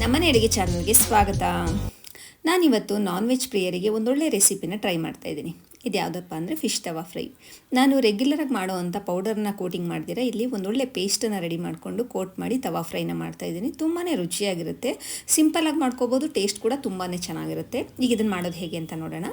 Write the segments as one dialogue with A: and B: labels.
A: ನಮ್ಮನೆ ಅಡುಗೆ ಚಾನಲ್ಗೆ ಸ್ವಾಗತ. ನಾನಿವತ್ತು ನಾನ್ ವೆಜ್ ಪ್ರಿಯರಿಗೆ ಒಂದೊಳ್ಳೆ ರೆಸಿಪಿನ ಟ್ರೈ ಮಾಡ್ತಾ ಇದ್ದೀನಿ. ಇದು ಯಾವುದಪ್ಪ ಅಂದರೆ ಫಿಶ್ ತವಾ ಫ್ರೈ ನಾನು ರೆಗ್ಯುಲರಾಗಿ ಮಾಡೋ ಅಂಥ ಪೌಡರ್ನ ಕೋಟಿಂಗ್ ಮಾಡಿದಿರ ಇಲ್ಲಿ ಒಂದೊಳ್ಳೆ ಪೇಸ್ಟನ್ನು ರೆಡಿ ಮಾಡಿಕೊಂಡು ಕೋಟ್ ಮಾಡಿ ತವಾ ಫ್ರೈನ ಮಾಡ್ತಾ ಇದ್ದೀನಿ. ತುಂಬಾ ರುಚಿಯಾಗಿರುತ್ತೆ. ಸಿಂಪಲಾಗಿ ಮಾಡ್ಕೋಬೋದು ಟೇಸ್ಟ್ ಕೂಡ ತುಂಬಾ ಚೆನ್ನಾಗಿರುತ್ತೆ. ಈಗ ಇದನ್ನು ಮಾಡೋದು ಹೇಗೆ ಅಂತ ನೋಡೋಣ.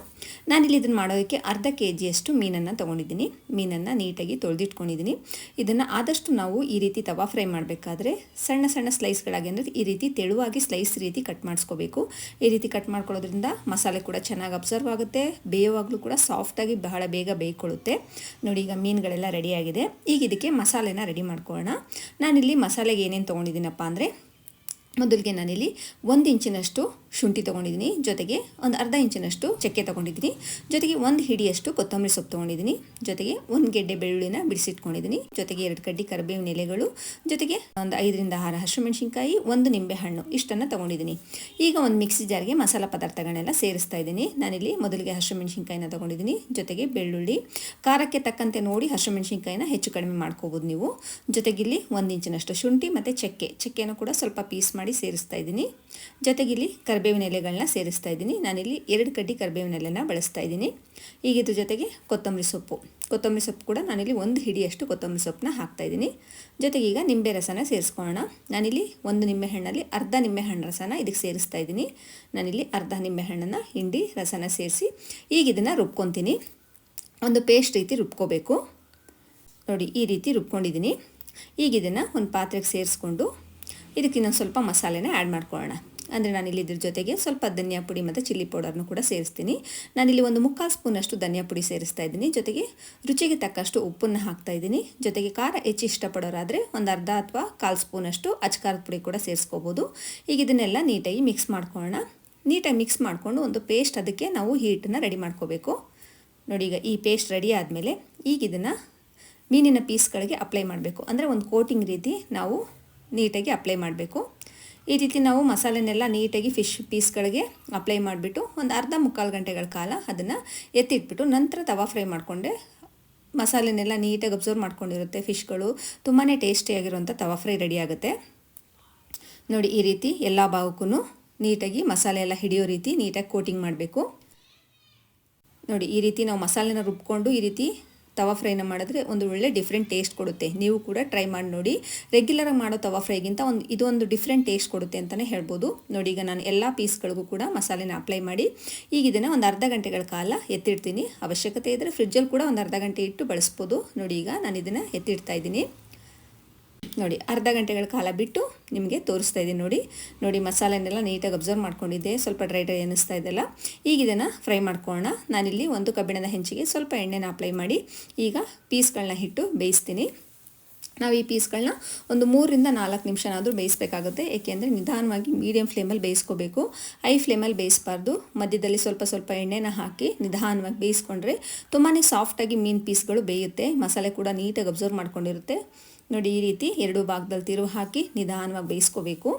A: ನಾನಿಲ್ಲಿ ಇದನ್ನು ಮಾಡೋದಕ್ಕೆ ಅರ್ಧ ಕೆ ಜಿಯಷ್ಟು ಮೀನನ್ನು ತೊಗೊಂಡಿದ್ದೀನಿ. ಮೀನನ್ನು ನೀಟಾಗಿ ತೊಳೆದಿಟ್ಕೊಂಡಿದ್ದೀನಿ. ಇದನ್ನು ಆದಷ್ಟು ನಾವು ಈ ರೀತಿ ತವಾ ಫ್ರೈ ಮಾಡಬೇಕಾದ್ರೆ ಸಣ್ಣ ಸಣ್ಣ ಸ್ಲೈಸ್ಗಳಾಗಿ ಅಂದರೆ ಈ ರೀತಿ ತೆಳುವಾಗಿ ಸ್ಲೈಸ್ ರೀತಿ ಕಟ್ ಮಾಡಿಸ್ಕೋಬೇಕು. ಈ ರೀತಿ ಕಟ್ ಮಾಡ್ಕೊಳ್ಳೋದ್ರಿಂದ ಮಸಾಲೆ ಕೂಡ ಚೆನ್ನಾಗಿ ಅಬ್ಸರ್ವ್ ಆಗುತ್ತೆ. ಬೇಯುವಾಗಲೂ ಕೂಡ ಸಾಫ್ಟಾಗಿ ಬಹಳ ಬೇಗ ಬೇಯ್ಕೊಳ್ಳುತ್ತೆ. ನೋಡಿ, ಈಗ ಮೀನುಗಳೆಲ್ಲ ರೆಡಿಯಾಗಿದೆ ಈಗ ಇದಕ್ಕೆ ಮಸಾಲೆನ ರೆಡಿ ಮಾಡ್ಕೊಳ್ಳೋಣ. ನಾನಿಲ್ಲಿ ಮಸಾಲೆಗೆ ಏನೇನು ತೊಗೊಂಡಿದ್ದೀನಪ್ಪ ಅಂದರೆ ಮೊದಲಿಗೆ ನಾನಿಲ್ಲಿ ಒಂದು ಇಂಚಿನಷ್ಟು ಶುಂಠಿ ತೊಗೊಂಡಿದ್ದೀನಿ, ಜೊತೆಗೆ ಒಂದು ಅರ್ಧ ಇಂಚಿನಷ್ಟು ಚಕ್ಕೆ ತೊಗೊಂಡಿದ್ದೀನಿ, ಜೊತೆಗೆ ಒಂದು ಹಿಡಿಯಷ್ಟು ಕೊತ್ತಂಬರಿ ಸೊಪ್ಪು ತೊಗೊಂಡಿದ್ದೀನಿ, ಜೊತೆಗೆ ಒಂದು ಗೆಡ್ಡೆ ಬೆಳ್ಳುಳ್ಳಿನ ಬಿಡಿಸಿಟ್ಕೊಂಡಿದ್ದೀನಿ, ಜೊತೆಗೆ ಎರಡು ಕಡ್ಡಿ ಕರಿಬೇವಿನ ಎಲೆಗಳು, ಜೊತೆಗೆ ಒಂದು ಐದರಿಂದ ಆರು ಹಸಿಮೆಣಸಿನ್ಕಾಯಿ ಒಂದು ನಿಂಬೆ ಹಣ್ಣು ಇಷ್ಟನ್ನು ತೊಗೊಂಡಿದ್ದೀನಿ. ಈಗ ಒಂದು ಮಿಕ್ಸಿ ಜಾರ್ಗೆ ಮಸಾಲೆ ಪದಾರ್ಥಗಳನ್ನೆಲ್ಲ ಸೇರಿಸ್ತಾ ಇದ್ದೀನಿ. ನಾನಿಲ್ಲಿ ಮೊದಲಿಗೆ ಹಸಿಮೆಣಸಿನ್ಕಾಯಿನ ತೊಗೊಂಡಿದ್ದೀನಿ, ಜೊತೆಗೆ ಬೆಳ್ಳುಳ್ಳಿ. ಖಾರಕ್ಕೆ ತಕ್ಕಂತೆ ನೋಡಿ ಹಸಿಮೆಣಸಿನ್ಕಾಯಿನ ಹೆಚ್ಚು ಕಡಿಮೆ ಮಾಡ್ಕೋಬೋದು ನೀವು. ಜೊತೆಗೆ ಇಲ್ಲಿ ಒಂದು ಇಂಚಿನಷ್ಟು ಶುಂಠಿ ಮತ್ತು ಚಕ್ಕೆ ಚಕ್ಕೆನೂ ಕೂಡ ಸ್ವಲ್ಪ ಪೀಸ್ ಮಾಡಿ ಸೇರಿಸ್ತಾ ಇದ್ದೀನಿ. ಜೊತೆಗೆ ಇಲ್ಲಿ ಕರಿಬೇವಿನ ಎಲೆಗಳನ್ನ ಸೇರಿಸ್ತಾ ಇದ್ದೀನಿ. ನಾನಿಲ್ಲಿ ಎರಡು ಕಡ್ಡಿ ಕರಿಬೇವಿನ ಎಲೆನ ಬಳಸ್ತಾ ಇದ್ದೀನಿ. ಈಗ ಇದ್ರ ಜೊತೆಗೆ ಕೊತ್ತಂಬರಿ ಸೊಪ್ಪು. ಕೊತ್ತಂಬರಿ ಸೊಪ್ಪು ಕೂಡ ನಾನಿಲ್ಲಿ ಒಂದು ಹಿಡಿಯಷ್ಟು ಕೊತ್ತಂಬರಿ ಸೊಪ್ಪನ್ನ ಹಾಕ್ತಾ ಇದ್ದೀನಿ. ಜೊತೆಗೆ ಈಗ ನಿಂಬೆ ರಸನ ಸೇರಿಸ್ಕೊಳ್ಳೋಣ. ನಾನಿಲ್ಲಿ ಒಂದು ನಿಂಬೆ ಹಣ್ಣಲ್ಲಿ ಅರ್ಧ ನಿಂಬೆ ಹಣ್ಣು ರಸನ ಇದಕ್ಕೆ ಸೇರಿಸ್ತಾ ಇದ್ದೀನಿ. ನಾನಿಲ್ಲಿ ಅರ್ಧ ನಿಂಬೆ ಹಣ್ಣನ್ನು ಹಿಂಡಿ ರಸನ ಸೇರಿಸಿ ಈಗ ಇದನ್ನು ರುಬ್ಕೊತೀನಿ. ಒಂದು ಪೇಸ್ಟ್ ರೀತಿ ರುಬ್ಕೋಬೇಕು. ನೋಡಿ ಈ ರೀತಿ ರುಬ್ಕೊಂಡಿದ್ದೀನಿ. ಈಗ ಇದನ್ನು ಒಂದು ಪಾತ್ರೆಗೆ ಸೇರಿಸ್ಕೊಂಡು ಇದಕ್ಕೆ ಇನ್ನೊಂದು ಸ್ವಲ್ಪ ಮಸಾಲೆನ ಆ್ಯಡ್ ಮಾಡ್ಕೊಳ್ಳೋಣ. ಅಂದರೆ ನಾನಿಲ್ಲಿ ಇದ್ರ ಜೊತೆಗೆ ಸ್ವಲ್ಪ ಧನಿಯಾ ಪುಡಿ ಮತ್ತು ಚಿಲ್ಲಿ ಪೌಡರ್ನು ಕೂಡ ಸೇರಿಸ್ತೀನಿ. ನಾನಿಲ್ಲಿ ಒಂದು ಮುಕ್ಕಾಲು ಸ್ಪೂನಷ್ಟು ಧನಿಯಾ ಪುಡಿ ಸೇರಿಸ್ತಾ ಇದ್ದೀನಿ. ಜೊತೆಗೆ ರುಚಿಗೆ ತಕ್ಕಷ್ಟು ಉಪ್ಪನ್ನು ಹಾಕ್ತಾ ಇದ್ದೀನಿ. ಜೊತೆಗೆ ಖಾರ ಹೆಚ್ಚು ಇಷ್ಟಪಡೋರಾದರೆ ಒಂದು ಅರ್ಧ ಅಥವಾ ಕಾಲು ಸ್ಪೂನಷ್ಟು ಅಚ್ಕಾರದ ಪುಡಿ ಕೂಡ ಸೇರಿಸ್ಕೋಬೋದು. ಈಗ ಇದನ್ನೆಲ್ಲ ನೀಟಾಗಿ ಮಿಕ್ಸ್ ಮಾಡ್ಕೊಳ್ಳೋಣ. ನೀಟಾಗಿ ಮಿಕ್ಸ್ ಮಾಡಿಕೊಂಡು ಒಂದು ಪೇಸ್ಟ್ ಅದಕ್ಕೆ ನಾವು ಹೀಟನ್ನು ರೆಡಿ ಮಾಡ್ಕೋಬೇಕು. ನೋಡಿ ಈಗ ಈ ಪೇಸ್ಟ್ ರೆಡಿ ಆದಮೇಲೆ ಈಗ ಇದನ್ನು ಮೀನಿನ ಪೀಸ್ಗಳಿಗೆ ಅಪ್ಲೈ ಮಾಡಬೇಕು. ಅಂದರೆ ಒಂದು ಕೋಟಿಂಗ್ ರೀತಿ ನಾವು ನೀಟಾಗಿ ಅಪ್ಲೈ ಮಾಡಬೇಕು. ಈ ರೀತಿ ನಾವು ಮಸಾಲೆನೆಲ್ಲ ನೀಟಾಗಿ ಫಿಶ್ ಪೀಸ್ಗಳಿಗೆ ಅಪ್ಲೈ ಮಾಡಿಬಿಟ್ಟು ಒಂದು ಅರ್ಧ ಮುಕ್ಕಾಲು ಗಂಟೆಗಳ ಕಾಲ ಅದನ್ನು ಎತ್ತಿಟ್ಬಿಟ್ಟು ನಂತರ ತವಾ ಫ್ರೈ ಮಾಡಿಕೊಂಡೆ. ಮಸಾಲೆನೆಲ್ಲ ನೀಟಾಗಿ ಅಬ್ಸರ್ವ್ ಮಾಡ್ಕೊಂಡಿರುತ್ತೆ ಫಿಶ್ಗಳು ತುಂಬಾ ಟೇಸ್ಟಿಯಾಗಿರುವಂಥ ತವಾ ಫ್ರೈ ರೆಡಿ ಆಗುತ್ತೆ. ನೋಡಿ ಈ ರೀತಿ ಎಲ್ಲ ಭಾಗಕ್ಕೂ ನೀಟಾಗಿ ಮಸಾಲೆ ಎಲ್ಲ ಹಿಡಿಯೋ ರೀತಿ ನೀಟಾಗಿ ಕೋಟಿಂಗ್ ಮಾಡಬೇಕು. ನೋಡಿ ಈ ರೀತಿ ನಾವು ಮಸಾಲೆನ ರುಬ್ಕೊಂಡು ಈ ರೀತಿ ತವಾ ಫ್ರೈನ ಮಾಡಿದ್ರೆ ಒಂದು ಒಳ್ಳೆ ಡಿಫ್ರೆಂಟ್ ಟೇಸ್ಟ್ ಕೊಡುತ್ತೆ. ನೀವು ಕೂಡ ಟ್ರೈ ಮಾಡಿ ನೋಡಿ. ರೆಗ್ಯುಲರಾಗಿ ಮಾಡೋ ತವಾ ಫ್ರೈಗಿಂತ ಒಂದು ಇದೊಂದು ಡಿಫ್ರೆಂಟ್ ಟೇಸ್ಟ್ ಕೊಡುತ್ತೆ ಅಂತಲೇ ಹೇಳ್ಬೋದು. ನೋಡಿ ಈಗ ನಾನು ಎಲ್ಲ ಪೀಸ್ಗಳಿಗೂ ಕೂಡ ಮಸಾಲೆನ ಅಪ್ಲೈ ಮಾಡಿ. ಈಗ ಇದನ್ನು ಒಂದು ಅರ್ಧ ಗಂಟೆಗಳ ಕಾಲ ಎತ್ತಿಡ್ತೀನಿ. ಅವಶ್ಯಕತೆ ಇದ್ದರೆ ಫ್ರಿಜ್ಜಲ್ಲಿ ಕೂಡ ಒಂದು ಅರ್ಧ ಗಂಟೆ ಇಟ್ಟು ಬಳಸ್ಬೋದು. ನೋಡಿ ಈಗ ನಾನು ಇದನ್ನು ಎತ್ತಿಡ್ತಾ ಇದ್ದೀನಿ. ನೋಡಿ, ಅರ್ಧ ಗಂಟೆಗಳ ಕಾಲ ಬಿಟ್ಟು ನಿಮಗೆ ತೋರಿಸ್ತಾ ಇದ್ದೀನಿ ನೋಡಿ. ನೋಡಿ, ಮಸಾಲೆನೆಲ್ಲ ನೀಟಾಗಿ ಅಬ್ಸರ್ವ್ ಮಾಡ್ಕೊಂಡಿದ್ದೆ, ಸ್ವಲ್ಪ ಡ್ರೈ ಡ್ರೈ ಅನ್ನಿಸ್ತಾ ಇದೆಲ್ಲ. ಈಗ ಇದನ್ನು ಫ್ರೈ ಮಾಡ್ಕೊಳ್ಳೋಣ. ನಾನಿಲ್ಲಿ ಒಂದು ಕಬ್ಬಿಣದ ಹೆಂಚಿಗೆ ಸ್ವಲ್ಪ ಎಣ್ಣೆನ ಅಪ್ಲೈ ಮಾಡಿ, ಈಗ ಪೀಸ್ಗಳನ್ನ ಇಟ್ಟು ಬೇಯಿಸ್ತೀನಿ. ನಾವು ಈ ಪೀಸ್ಗಳನ್ನ ಒಂದು ಮೂರರಿಂದ ನಾಲ್ಕು ನಿಮಿಷನಾದರೂ ಬೇಯಿಸಬೇಕಾಗುತ್ತೆ. ಏಕೆಂದರೆ ನಿಧಾನವಾಗಿ ಮೀಡಿಯಮ್ ಫ್ಲೇಮಲ್ಲಿ ಬೇಯಿಸ್ಕೋಬೇಕು. ಐ ಫ್ಲೇಮಲ್ಲಿ ಬೇಯಿಸಬಾರ್ದು. ಮಧ್ಯದಲ್ಲಿ ಸ್ವಲ್ಪ ಸ್ವಲ್ಪ ಎಣ್ಣೆನ ಹಾಕಿ ನಿಧಾನವಾಗಿ ಬೇಯಿಸ್ಕೊಂಡ್ರೆ ತುಂಬಾ ಸಾಫ್ಟಾಗಿ ಮೀನು ಪೀಸ್ಗಳು ಬೇಯುತ್ತೆ. ಮಸಾಲೆ ಕೂಡ ನೀಟಾಗಿ ಅಬ್ಸರ್ವ್ ಮಾಡ್ಕೊಂಡಿರುತ್ತೆ. ನೋಡಿ, ಈ ರೀತಿ ಎರಡು ಭಾಗದಲ್ಲಿ ತಿರುವು ಹಾಕಿ ನಿಧಾನವಾಗಿ ಬೇಯಿಸ್ಕೋಬೇಕು.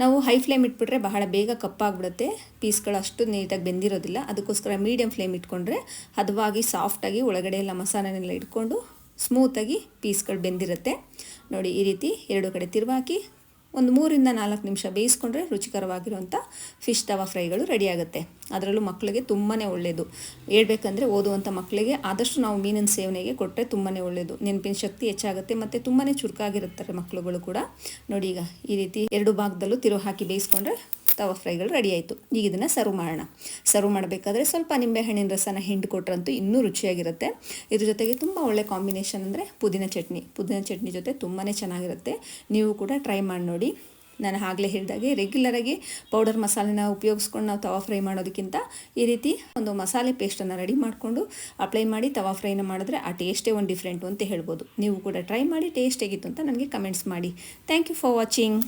A: ನಾವು ಹೈ ಫ್ಲೇಮ್ ಇಟ್ಬಿಟ್ರೆ ಬಹಳ ಬೇಗ ಕಪ್ಪಾಗ್ಬಿಡುತ್ತೆ. ಪೀಸ್ಗಳು ಅಷ್ಟು ನೀಟಾಗಿ ಬೆಂದಿರೋದಿಲ್ಲ. ಅದಕ್ಕೋಸ್ಕರ ಮೀಡಿಯಂ ಫ್ಲೇಮ್ ಇಟ್ಕೊಂಡ್ರೆ ಹದವಾಗಿ ಸಾಫ್ಟಾಗಿ ಒಳಗಡೆ ಎಲ್ಲ ಮಸಾಲೆನೆಲ್ಲ ಇಟ್ಕೊಂಡು ಸ್ಮೂತಾಗಿ ಪೀಸ್ಗಳು ಬೆಂದಿರುತ್ತೆ. ನೋಡಿ, ಈ ರೀತಿ ಎರಡು ಕಡೆ ತಿರುವಾಕಿ ಒಂದು ಮೂರಿಂದ ನಾಲ್ಕು ನಿಮಿಷ ಬೇಯಿಸ್ಕೊಂಡ್ರೆ ರುಚಿಕರವಾಗಿರುವಂಥ ಫಿಶ್ ತವಾ ಫ್ರೈಗಳು ರೆಡಿಯಾಗುತ್ತೆ ಅದರಲ್ಲೂ ಮಕ್ಕಳಿಗೆ ತುಂಬಾ ಒಳ್ಳೆಯದು ಹೇಳ್ಬೇಕಂದ್ರೆ ಓದುವಂಥ ಮಕ್ಕಳಿಗೆ ಆದಷ್ಟು ನಾವು ಮೀನಿನ ಸೇವನೆಗೆ ಕೊಟ್ಟರೆ ತುಂಬಾ ಒಳ್ಳೆಯದು ನೆನಪಿನ ಶಕ್ತಿ ಹೆಚ್ಚಾಗುತ್ತೆ ಮತ್ತು ತುಂಬಾ ಚುರುಕಾಗಿರುತ್ತಾರೆ ಮಕ್ಕಳುಗಳು ಕೂಡ. ನೋಡಿ ಈಗ ಈ ರೀತಿ ಎರಡು ಭಾಗದಲ್ಲೂ ತಿರು ಹಾಕಿ ಬೇಯಿಸ್ಕೊಂಡ್ರೆ ತವಾ ಫ್ರೈಗಳು ರೆಡಿ ಆಯಿತು. ಈಗ ಇದನ್ನು ಸರ್ವ್ ಮಾಡೋಣ. ಸರ್ವ್ ಮಾಡಬೇಕಾದ್ರೆ ಸ್ವಲ್ಪ ನಿಂಬೆಹಣ್ಣಿನ ರಸನ ಹಿಂಡು ಕೊಟ್ರಂತೂ ಇನ್ನೂ ರುಚಿಯಾಗಿರುತ್ತೆ. ಇದ್ರ ಜೊತೆಗೆ ತುಂಬ ಒಳ್ಳೆ ಕಾಂಬಿನೇಷನ್ ಅಂದರೆ ಪುದೀನ ಚಟ್ನಿ. ಪುದೀನ ಚಟ್ನಿ ಜೊತೆ ತುಂಬಾ ಚೆನ್ನಾಗಿರುತ್ತೆ. ನೀವು ಕೂಡ ಟ್ರೈ ಮಾಡಿ ನೋಡಿ. ನಾನು ಆಗಲೇ ಹೇಳಿದಾಗೆ ರೆಗ್ಯುಲರಾಗಿ ಪೌಡರ್ ಮಸಾಲೆನ ಉಪಯೋಗಿಸ್ಕೊಂಡು ನಾವು ತವಾ ಫ್ರೈ ಮಾಡೋದಕ್ಕಿಂತ ಈ ರೀತಿ ಒಂದು ಮಸಾಲೆ ಪೇಸ್ಟನ್ನು ರೆಡಿ ಮಾಡಿಕೊಂಡು ಅಪ್ಲೈ ಮಾಡಿ ತವಾ ಫ್ರೈನ ಮಾಡಿದ್ರೆ ಆ ಟೇಸ್ಟೇ ಒಂದು ಡಿಫ್ರೆಂಟು ಅಂತ ಹೇಳ್ಬೋದು. ನೀವು ಕೂಡ ಟ್ರೈ ಮಾಡಿ ಟೇಸ್ಟ್ ಹೇಗಿತ್ತು ಅಂತ ನನಗೆ ಕಮೆಂಟ್ಸ್ ಮಾಡಿ. Thank you for watching